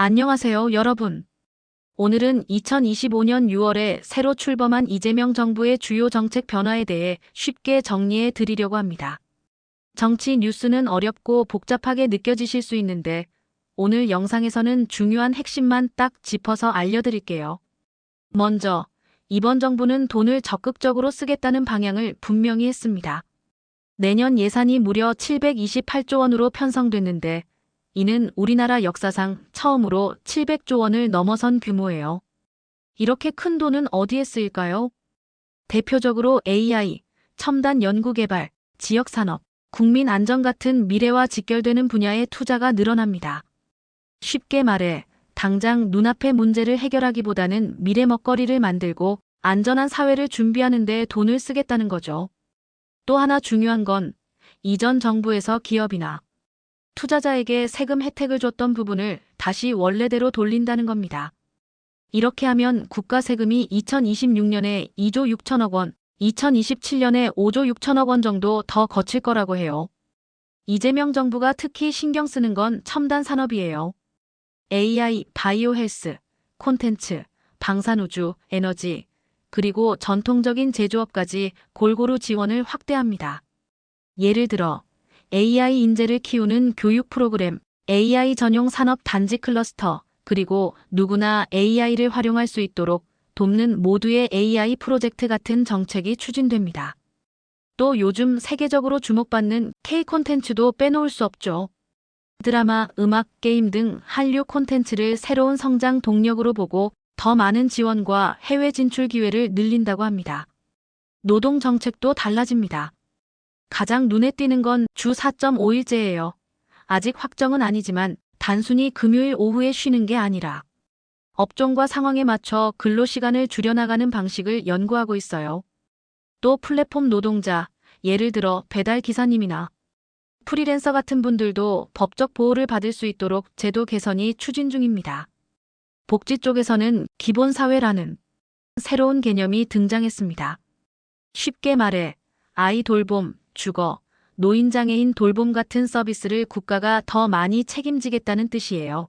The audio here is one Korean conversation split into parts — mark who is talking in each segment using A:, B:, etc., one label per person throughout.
A: 안녕하세요, 여러분. 오늘은 2025년 6월에 새로 출범한 이재명 정부의 주요 정책 변화에 대해 쉽게 정리해 드리려고 합니다. 정치 뉴스는 어렵고 복잡하게 느껴지실 수 있는데 오늘 영상에서는 중요한 핵심만 딱 짚어서 알려드릴게요. 먼저, 이번 정부는 돈을 적극적으로 쓰겠다는 방향을 분명히 했습니다. 내년 예산이 무려 728조 원으로 편성됐는데 이는 우리나라 역사상 처음으로 700조 원을 넘어선 규모예요. 이렇게 큰 돈은 어디에 쓰일까요? 대표적으로 AI, 첨단 연구개발, 지역산업, 국민 안전 같은 미래와 직결되는 분야의 투자가 늘어납니다. 쉽게 말해, 당장 눈앞의 문제를 해결하기보다는 미래 먹거리를 만들고 안전한 사회를 준비하는 데 돈을 쓰겠다는 거죠. 또 하나 중요한 건 이전 정부에서 기업이나 투자자에게 세금 혜택을 줬던 부분을 다시 원래대로 돌린다는 겁니다. 이렇게 하면 국가 세금이 2026년에 2조 6천억 원, 2027년에 5조 6천억 원 정도 더 거칠 거라고 해요. 이재명 정부가 특히 신경 쓰는 건 첨단 산업이에요. AI, 바이오 헬스, 콘텐츠, 방산우주, 에너지, 그리고 전통적인 제조업까지 골고루 지원을 확대합니다. 예를 들어 AI 인재를 키우는 교육 프로그램, AI 전용 산업 단지 클러스터, 그리고 누구나 AI를 활용할 수 있도록 돕는 모두의 AI 프로젝트 같은 정책이 추진됩니다. 또 요즘 세계적으로 주목받는 K 콘텐츠도 빼놓을 수 없죠. 드라마, 음악, 게임 등 한류 콘텐츠를 새로운 성장 동력으로 보고 더 많은 지원과 해외 진출 기회를 늘린다고 합니다. 노동 정책도 달라집니다. 가장 눈에 띄는 건 주 4.5일제예요. 아직 확정은 아니지만 단순히 금요일 오후에 쉬는 게 아니라 업종과 상황에 맞춰 근로 시간을 줄여나가는 방식을 연구하고 있어요. 또 플랫폼 노동자, 예를 들어 배달 기사님이나 프리랜서 같은 분들도 법적 보호를 받을 수 있도록 제도 개선이 추진 중입니다. 복지 쪽에서는 기본사회라는 새로운 개념이 등장했습니다. 쉽게 말해 아이 돌봄, 주거, 노인장애인 돌봄 같은 서비스를 국가가 더 많이 책임지겠다는 뜻이에요.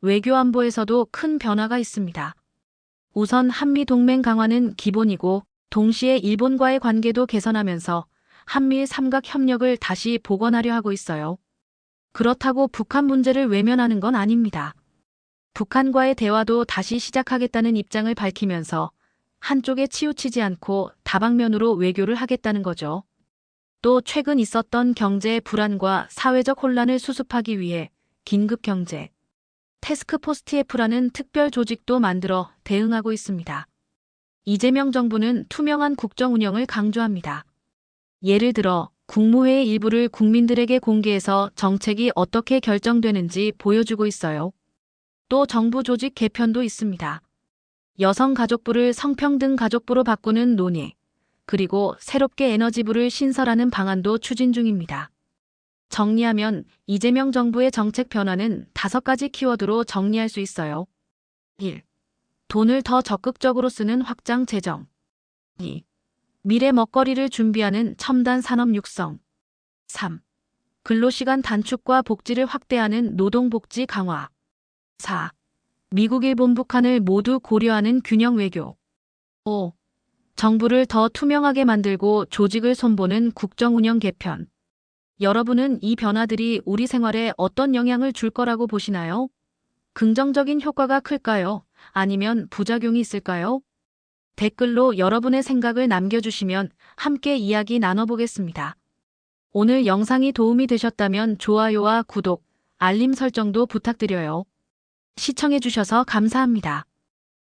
A: 외교안보에서도 큰 변화가 있습니다. 우선 한미동맹 강화는 기본이고 동시에 일본과의 관계도 개선하면서 한미일 삼각 협력을 다시 복원하려 하고 있어요. 그렇다고 북한 문제를 외면하는 건 아닙니다. 북한과의 대화도 다시 시작하겠다는 입장을 밝히면서 한쪽에 치우치지 않고 다방면으로 외교를 하겠다는 거죠. 또 최근 있었던 경제 불안과 사회적 혼란을 수습하기 위해 긴급 경제 테스크포스 TF라는 특별 조직도 만들어 대응하고 있습니다. 이재명 정부는 투명한 국정 운영을 강조합니다. 예를 들어 국무회의 일부를 국민들에게 공개해서 정책이 어떻게 결정되는지 보여주고 있어요. 또 정부 조직 개편도 있습니다. 여성가족부를 성평등 가족부로 바꾸는 논의, 그리고 새롭게 에너지부를 신설하는 방안도 추진 중입니다. 정리하면 이재명 정부의 정책 변화는 다섯 가지 키워드로 정리할 수 있어요. 1. 돈을 더 적극적으로 쓰는 확장 재정. 2. 미래 먹거리를 준비하는 첨단 산업 육성. 3. 근로시간 단축과 복지를 확대하는 노동복지 강화. 4. 미국, 일본, 북한을 모두 고려하는 균형 외교. 5. 정부를 더 투명하게 만들고 조직을 손보는 국정운영 개편. 여러분은 이 변화들이 우리 생활에 어떤 영향을 줄 거라고 보시나요? 긍정적인 효과가 클까요? 아니면 부작용이 있을까요? 댓글로 여러분의 생각을 남겨주시면 함께 이야기 나눠보겠습니다. 오늘 영상이 도움이 되셨다면 좋아요와 구독, 알림 설정도 부탁드려요. 시청해주셔서 감사합니다.